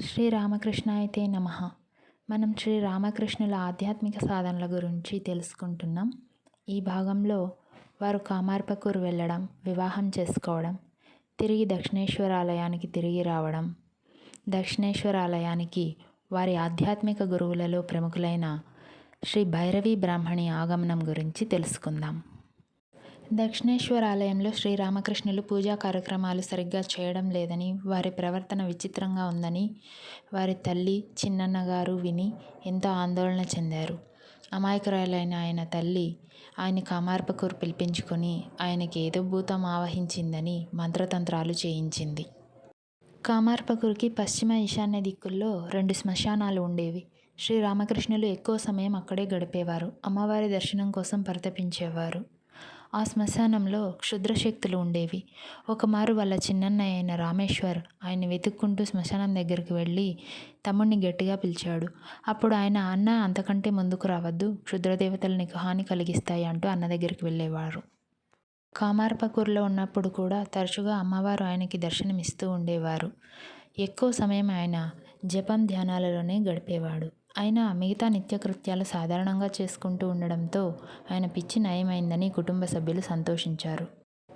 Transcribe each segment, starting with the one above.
శ్రీ రామకృష్ణాయతే నమ. మనం శ్రీరామకృష్ణుల ఆధ్యాత్మిక సాధనల గురించి తెలుసుకుంటున్నాం. ఈ భాగంలో వారు కామార్పకూరు వెళ్ళడం వివాహం చేసుకోవడం తిరిగి దక్షిణేశ్వర ఆలయానికి తిరిగి రావడం దక్షిణేశ్వర ఆలయానికి వారి ఆధ్యాత్మిక గురువులలో ప్రముఖులైన శ్రీ భైరవి బ్రాహ్మణి ఆగమనం గురించి తెలుసుకుందాం. దక్షిణేశ్వర ఆలయంలో శ్రీరామకృష్ణులు పూజా కార్యక్రమాలు సరిగ్గా చేయడం లేదని వారి ప్రవర్తన విచిత్రంగా ఉందని వారి తల్లి చిన్నన్నగారు విని ఎంతో ఆందోళన చెందారు. అమాయకురాలైన ఆయన తల్లి ఆయన కామార్పకూరు పిలిపించుకొని ఆయనకి ఏదో భూతం ఆవహించిందని మంత్రతంత్రాలు చేయించింది. కామార్పకూరుకి పశ్చిమ ఈశాన్య దిక్కుల్లో రెండు శ్మశానాలు ఉండేవి. శ్రీరామకృష్ణులు ఎక్కువ సమయం అక్కడే గడిపేవారు. అమ్మవారి దర్శనం కోసం పరితపించేవారు. ఆ శ్మశానంలో క్షుద్రశక్తులు ఉండేవి. ఒకమారు వాళ్ళ చిన్నన్నయ్య అయిన రామేశ్వర్ ఆయన వెతుక్కుంటూ శ్మశానం దగ్గరికి వెళ్ళి తమ్ముడిని గట్టిగా పిలిచాడు. అప్పుడు ఆయన అన్న అంతకంటే ముందుకు రావద్దు. క్షుద్రదేవతలు నీకు హాని కలిగిస్తాయి అంటూ అన్న దగ్గరికి వెళ్ళేవారు. కామార్పకూర్లో ఉన్నప్పుడు కూడా తరచుగా అమ్మవారు ఆయనకి దర్శనమిస్తూ ఉండేవారు. ఎక్కువ సమయం ఆయన జపం ధ్యానాలలోనే గడిపేవాడు. ఆయన మిగతా నిత్యకృత్యాలు సాధారణంగా చేసుకుంటూ ఉండడంతో ఆయన పిచ్చి నయమైందని కుటుంబ సభ్యులు సంతోషించారు.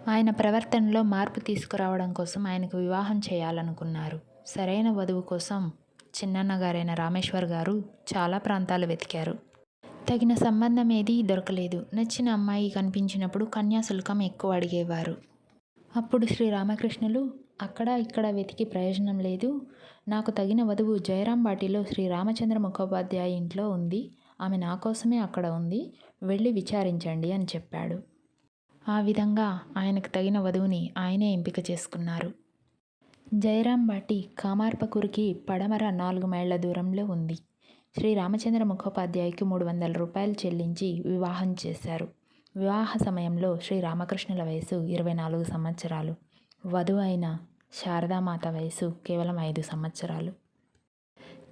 ఆయన ప్రవర్తనలో మార్పు తీసుకురావడం కోసం ఆయనకు వివాహం చేయాలనుకున్నారు. సరైన వధువు కోసం చిన్నన్నగారైన రామేశ్వర్ గారు చాలా ప్రాంతాలు వెతికారు. తగిన సంబంధం ఏదీ దొరకలేదు. నచ్చిన అమ్మాయి కనిపించినప్పుడు కన్యాశుల్కం ఎక్కువ అడిగేవారు. అప్పుడు శ్రీ రామకృష్ణులు అక్కడ ఇక్కడ వెతికి ప్రయోజనం లేదు. నాకు తగిన వధువు జయరాం బాటిలో శ్రీ రామచంద్ర ముఖోపాధ్యాయ ఇంట్లో ఉంది. ఆమె నా కోసమే అక్కడ ఉంది. వెళ్ళి విచారించండి అని చెప్పాడు. ఆ విధంగా ఆయనకు తగిన వధువుని ఆయనే ఎంపిక చేసుకున్నారు. జయరాం బాటి కామార్పకూరికి పడమర నాలుగు మైళ్ళ దూరంలో ఉంది. శ్రీ రామచంద్ర ముఖోపాధ్యాయకి మూడు వందల రూపాయలు చెల్లించి వివాహం చేశారు. వివాహ సమయంలో శ్రీ రామకృష్ణుల వయసు ఇరవై నాలుగు సంవత్సరాలు. వధువు అయిన శారదామాత వయసు కేవలం ఐదు సంవత్సరాలు.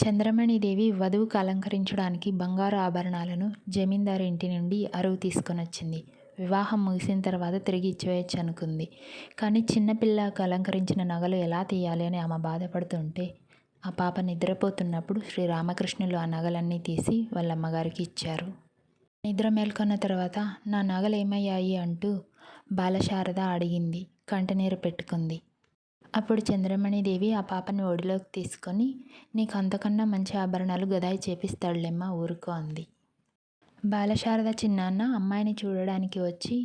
చంద్రమణిదేవి వధువుకు అలంకరించడానికి బంగారు ఆభరణాలను జమీందారు ఇంటి నుండి అరువు తీసుకొని వచ్చింది వివాహం ముగిసిన తర్వాత తిరిగి ఇచ్చివేయచ్చు అనుకుంది. కానీ చిన్నపిల్లకు అలంకరించిన నగలు ఎలా తీయాలి అని ఆమె బాధపడుతుంటే ఆ పాప నిద్రపోతున్నప్పుడు శ్రీ రామకృష్ణులు ఆ నగలన్నీ తీసి వాళ్ళ అమ్మగారికి ఇచ్చారు. నిద్ర మేల్కొన్న తర్వాత నా నగలు ఏమయ్యాయి అంటూ బాలశారద అడిగింది. కంటనీరు పెట్టుకుంది. అప్పుడు చంద్రమణిదేవి ఆ పాపని ఒడిలోకి తీసుకొని నీకు అంతకన్నా మంచి ఆభరణాలు గదాయి చేపిస్తాడులేమ్మా ఊరుకో అంది. బాలశారద చిన్నాన్న అమ్మాయిని చూడడానికి వచ్చి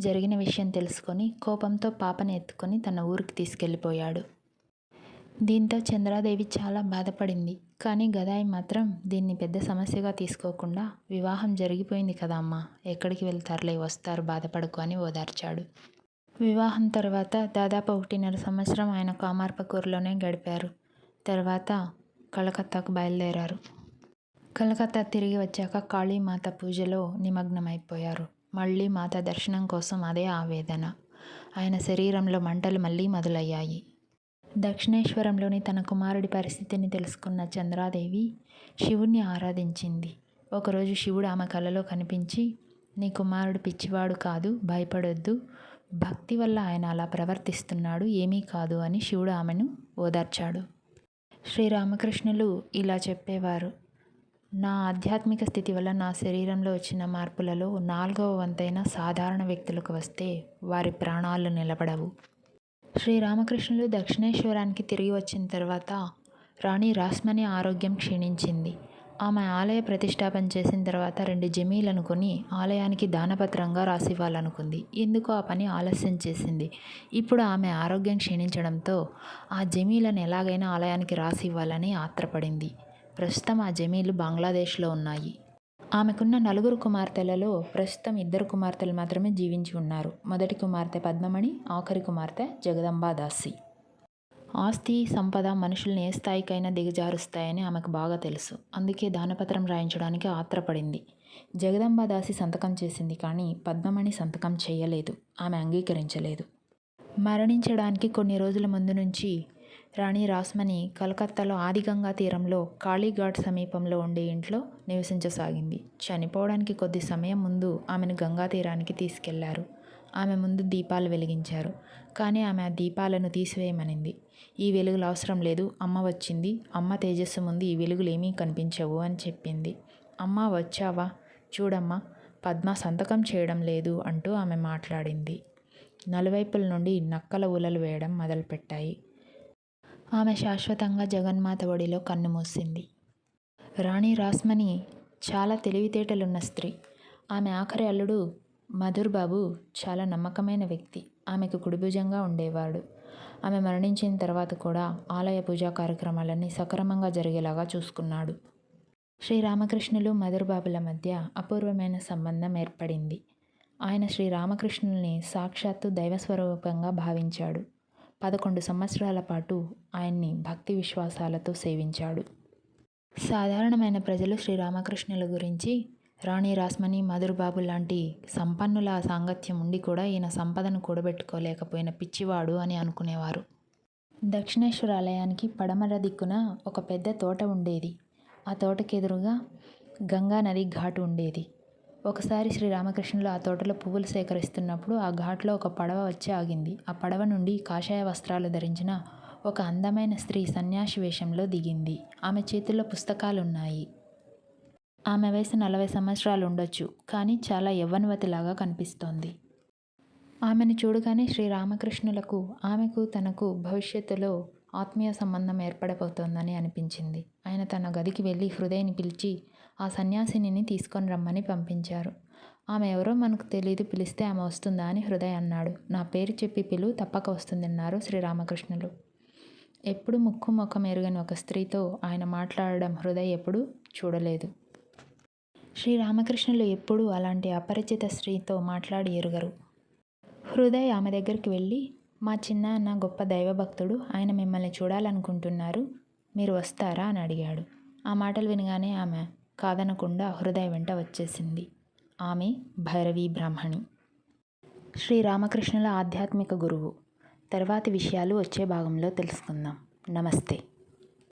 జరిగిన విషయం తెలుసుకొని కోపంతో పాపని ఎత్తుకొని తన ఊరికి తీసుకెళ్ళిపోయాడు. దీంతో చంద్రాదేవి చాలా బాధపడింది. కానీ గదాయి మాత్రం దీన్ని పెద్ద సమస్యగా తీసుకోకుండా వివాహం జరిగిపోయింది కదా అమ్మా ఎక్కడికి వెళ్తారులే వస్తారు బాధపడకు అని ఓదార్చాడు. వివాహం తర్వాత దాదాపు ఒకటిన్నర సంవత్సరం ఆయన కామార్పకూరులోనే గడిపారు. తర్వాత కలకత్తాకు బయలుదేరారు. కలకత్తా తిరిగి వచ్చాక కాళీమాత పూజలో నిమగ్నమైపోయారు. మళ్ళీ మాత దర్శనం కోసం అదే ఆవేదన. ఆయన శరీరంలో మంటలు మళ్ళీ మొదలయ్యాయి. దక్షిణేశ్వరంలోని తన కుమారుడి పరిస్థితిని తెలుసుకున్న చంద్రాదేవి శివుణ్ణి ఆరాధించింది. ఒకరోజు శివుడు ఆమె కలలో కనిపించి నీ కుమారుడు పిచ్చివాడు కాదు భయపడొద్దు భక్తి వల్ల ఆయన అలా ప్రవర్తిస్తున్నాడు ఏమీ కాదు అని శివుడు ఆమెను ఓదార్చాడు. శ్రీరామకృష్ణులు ఇలా చెప్పేవారు. నా ఆధ్యాత్మిక స్థితి వల్ల నా శరీరంలో వచ్చిన మార్పులలో నాలుగవ వంతైన సాధారణ వ్యక్తులకు వస్తే వారి ప్రాణాలు నిలబడవు. శ్రీరామకృష్ణులు దక్షిణేశ్వరానికి తిరిగి వచ్చిన తర్వాత రాణి రాస్మని ఆరోగ్యం క్షీణించింది. ఆమె ఆలయ ప్రతిష్టాపన చేసిన తర్వాత రెండు జమీలను కొని ఆలయానికి దానపత్రంగా రాసివ్వాలనుకుంది. ఎందుకు ఆ పని ఆలస్యం చేసింది. ఇప్పుడు ఆమె ఆరోగ్యం క్షీణించడంతో ఆ జమీలను ఎలాగైనా ఆలయానికి రాసి ఇవ్వాలని ఆత్రపడింది. ప్రస్తుతం ఆ జమీలు బంగ్లాదేశ్లో ఉన్నాయి. ఆమెకున్న నలుగురు కుమార్తెలలో ప్రస్తుతం ఇద్దరు కుమార్తెలు మాత్రమే జీవించి ఉన్నారు. మొదటి కుమార్తె పద్మమణి ఆఖరి కుమార్తె జగదంబాదాసి ఆస్తి సంపద మనుషుల్ని ఏ స్థాయికైనా దిగజారుస్తాయని ఆమెకు బాగా తెలుసు. అందుకే దానపత్రం రాయించడానికి ఆత్రపడింది. జగదంబాదాసి సంతకం చేసింది కానీ పద్మమణి సంతకం చేయలేదు. ఆమె అంగీకరించలేదు. మరణించడానికి కొన్ని రోజుల ముందు నుంచి రాణి రాస్మణి కలకత్తాలో ఆదిగంగా తీరంలో కాళీఘాట్ సమీపంలో ఉండే ఇంట్లో నివసించసాగింది. చనిపోవడానికి కొద్ది సమయం ముందు ఆమెను గంగా తీరానికి తీసుకెళ్ళారు. ఆమె ముందు దీపాలు వెలిగించారు. కానీ ఆమె ఆ దీపాలను తీసివేయమనింది. ఈ వెలుగులు అవసరం లేదు. అమ్మ వచ్చింది. అమ్మ తేజస్సు ముందు ఈ వెలుగులు ఏమీ కనిపించవు అని చెప్పింది. అమ్మ వచ్చావా? చూడమ్మా పద్మ సంతకం చేయడం లేదు అంటూ ఆమె మాట్లాడింది. నలువైపుల నుండి నక్కల ఊలలు వేయడం మొదలుపెట్టాయి. ఆమె శాశ్వతంగా జగన్మాత ఒడిలో కన్ను మూసింది. రాణి రాస్మణి చాలా తెలివితేటలున్న స్త్రీ. ఆమె ఆఖరి అల్లుడు మధుర్ బాబు చాలా నమ్మకమైన వ్యక్తి. ఆమెకు కుడిభుజంగా ఉండేవాడు. ఆమె మరణించిన తర్వాత కూడా ఆలయ పూజా కార్యక్రమాలన్నీ సక్రమంగా జరిగేలాగా చూసుకున్నాడు. శ్రీరామకృష్ణులు మధుర్ బాబుల మధ్య అపూర్వమైన సంబంధం ఏర్పడింది. ఆయన శ్రీరామకృష్ణుల్ని సాక్షాత్తు దైవస్వరూపంగా భావించాడు. పదకొండు సంవత్సరాల పాటు ఆయన్ని భక్తి విశ్వాసాలతో సేవించాడు. సాధారణమైన ప్రజలు శ్రీరామకృష్ణుల గురించి రాణి రాస్మణి మధురబాబు లాంటి సంపన్నుల సాంగత్యం ఉండి కూడా ఈయన సంపదను కూడబెట్టుకోలేకపోయిన పిచ్చివాడు అని అనుకునేవారు. దక్షిణేశ్వర ఆలయానికి పడమర దిక్కున ఒక పెద్ద తోట ఉండేది. ఆ తోటకెదురుగా గంగా నది ఘాటు ఉండేది. ఒకసారి శ్రీరామకృష్ణులు ఆ తోటలో పువ్వులు సేకరిస్తున్నప్పుడు ఆ ఘాట్లో ఒక పడవ వచ్చి ఆగింది. ఆ పడవ నుండి కాషాయ వస్త్రాలు ధరించిన ఒక అందమైన స్త్రీ సన్యాసి వేషంలో దిగింది. ఆమె చేతుల్లో పుస్తకాలున్నాయి. ఆమె వయసు నలభై సంవత్సరాలు ఉండొచ్చు కానీ చాలా యవ్వనవతిలాగా కనిపిస్తోంది. ఆమెను చూడగానే శ్రీరామకృష్ణులకు ఆమెకు తనకు భవిష్యత్తులో ఆత్మీయ సంబంధం ఏర్పడబోతోందని అనిపించింది. ఆయన తన గదికి వెళ్ళి హృదయని పిలిచి ఆ సన్యాసిని తీసుకొని రమ్మని పంపించారు. ఆమె ఎవరో మనకు తెలియదు పిలిస్తే ఆమె వస్తుందా అని హృదయ అన్నాడు. నా పేరు చెప్పి పిలువు తప్పక వస్తుందన్నారు శ్రీరామకృష్ణులు ఎప్పుడు ముక్కు ముఖం ఎరుగని ఒక స్త్రీతో ఆయన మాట్లాడడం హృదయ ఎప్పుడు చూడలేదు. శ్రీరామకృష్ణులు ఎప్పుడూ అలాంటి అపరిచిత స్త్రీతో మాట్లాడి ఎరుగరు. హృదయ్ ఆమె దగ్గరికి వెళ్ళి మా చిన్న అన్న గొప్ప దైవభక్తుడు ఆయన మిమ్మల్ని చూడాలనుకుంటున్నారు మీరు వస్తారా? అని అడిగాడు. ఆ మాటలు వినగానే ఆమె కాదనకుండా హృదయ వెంట వచ్చేసింది. ఆమె భైరవీ బ్రాహ్మణి. శ్రీరామకృష్ణుల ఆధ్యాత్మిక గురువు. తర్వాతి విషయాలు వచ్చే భాగంలో తెలుసుకుందాం. నమస్తే.